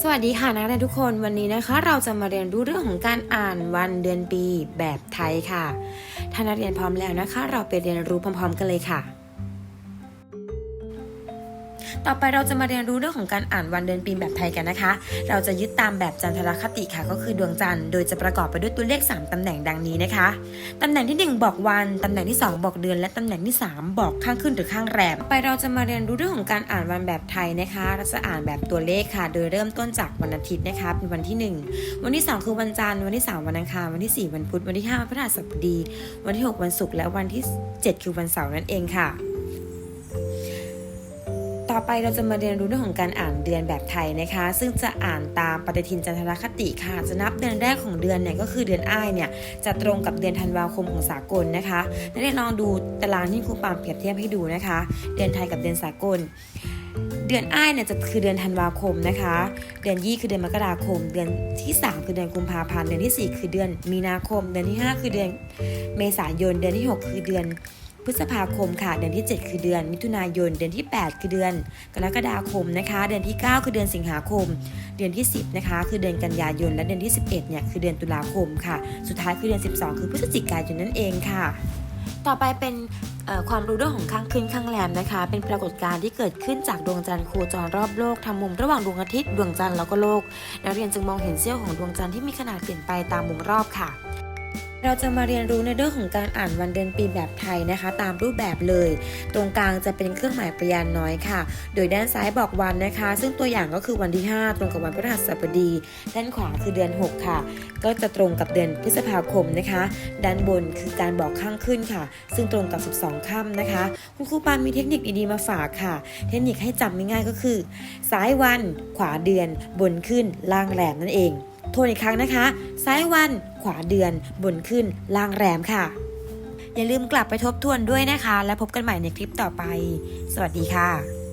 สวัสดีค่ะนักเรียนทุกคนวันนี้นะคะ เราจะมาเรียนรู้เรื่องของการอ่านวันเดือนปีแบบไทยค่ะ ถ้านักเรียนพร้อมแล้วนะคะ เราไปเรียนรู้พร้อม ๆ กันเลยค่ะ ต่อไปเราจะมาเรียนรู้เรื่องของการอ่านวันเดือนปีแบบไทยกันนะคะ เราจะยึดตามแบบจันทรคติค่ะก็คือดวงจันทร์โดยจะประกอบไปด้วยตัวเลข 3 ตำแหน่งดังนี้นะคะ ตำแหน่งที่ 1 บอกวัน ตำแหน่งที่ 2 บอกเดือน และตำแหน่งที่ 3 บอกข้างขึ้นหรือข้างแรมต่อไปเราจะมาเรียนรู้เรื่องของการอ่านวันแบบไทยนะคะ เราจะอ่านแบบตัวเลขค่ะ โดยเริ่มต้นจากวันอาทิตย์นะคะเป็นวันที่ 1 วันที่ 2 คือวันจันทร์ วันที่ 3 วันอังคาร วันที่ 4 วันพุธ วันที่5วันพฤหัสบดี วันที่ 6 วันศุกร์ และวันที่ 7 คือวันเสาร์นั่นเองค่ะ ต่อไปเราจะมาเรียนรู้เรื่องของการอ่านเดือนแบบไทยนะคะ ซึ่งจะอ่านตามปฏิทินจันทรคติค่ะ จะนับเดือนแรกของเดือนเนี่ยก็คือเดือนอ้ายเนี่ยจะตรงกับเดือนธันวาคมของสากลนะคะนักเรียนลองดูตารางที่ครูปามเปรียบเทียบให้ดูนะคะ เดือนไทยกับเดือนสากล เดือนอ้ายเนี่ยจะคือเดือนธันวาคมนะคะ เดือนยี่คือเดือนมกราคม เดือนที่ 3 คือเดือนกุมภาพันธ์ เดือนที่ 4 คือเดือนมีนาคม เดือนที่ 5 คือเดือนเมษายน เดือนที่ 6 คือเดือน พฤษภาคมค่ะ เดือนที่ 7 คือเดือน มิถุนายน เดือนที่ 8 คือเดือน กรกฎาคมนะคะ เดือนที่ 9 คือเดือนสิงหาคม เดือนที่ 10 นะคะ คือเดือนกันยายน และเดือนที่ 11 เนี่ย คือเดือนตุลาคมค่ะ สุดท้ายคือเดือน 12 คือพฤศจิกายนนั่นเองค่ะ ต่อไปเป็นความรู้เรื่องของข้างขึ้นข้างแรมนะคะ เป็นปรากฏการณ์ที่เกิดขึ้นจากดวงจันทร์โคจรรอบโลกทำมุมระหว่างดวงอาทิตย์ดวงจันทร์แล้วก็โลก นักเรียนจึงมองเห็นเสี้ยวของดวงจันทร์ที่มีขนาดเปลี่ยนไปตามมุมรอบค่ะ เราจะมาเรียนรู้ในเรื่องของการอ่านวันเดือนปีแบบไทยนะคะ ตามรูปแบบเลย ตรงกลางจะเป็นเครื่องหมายประยานน้อยค่ะ โดยด้านซ้ายบอกวันนะคะ ซึ่งตัวอย่างก็คือวันที่ 5 ตรงกับวันพฤหัสบดี ด้านขวาคือเดือน 6 ค่ะ ก็จะตรงกับเดือนพฤษภาคมนะคะ ด้านบนคือการบอกข้างขึ้นค่ะ ซึ่งตรงกับ 12 ค่ำนะคะ คุณครูปานมีเทคนิคดีๆมาฝากค่ะ เทคนิคให้จำง่ายๆก็คือ ซ้ายวัน ขวาเดือน บนขึ้น ล่างแรมนั่นเอง ทวนอีกครั้งนะคะ ซ้ายวัน ขวาเดือน บนขึ้น ล่างแรมค่ะ อย่าลืมกลับไปทบทวนด้วยนะคะ และพบกันใหม่ในคลิปต่อไป สวัสดีค่ะ